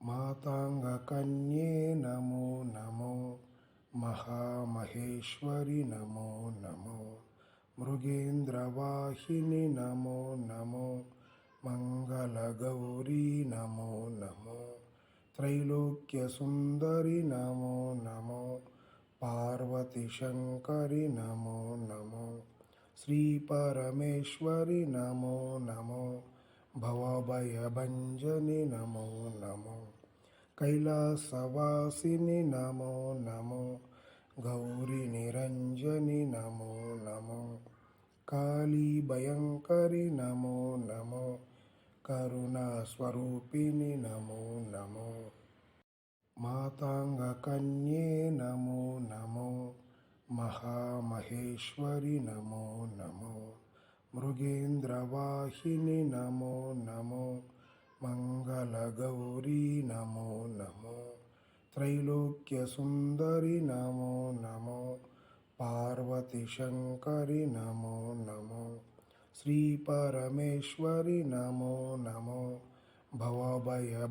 మాతాంగకన్యే నమో నమో మహామహేశ్వరి నమో నమో మృగేంద్రవాహిని నమో నమో Mangala Gauri నమో నమో త్రైలోక్యసుందరి నమో నమో పార్వతిశంకరి నమో నమో శ్రీపరమేశ్వరి నమో నమో భవభయభంజని నమో నమో. కైలాసవాసిని నమో నమో. Gauri Niranjani నమో నమో. కాళీ భయంకరి నమో నమో. కరుణాస్వరూపిణి నమో నమో. మాతాంగకన్యే నమో నమో. మహామహేశ్వరి నమో నమో. మృగేంద్రవాహిని నమో నమో Mangala Gauri నమో నమో త్రైలోక్యసుందరి నమో నమో పార్వతిశంకరి నమో నమో శ్రీపరమేశ్వరి నమో నమో భవభయ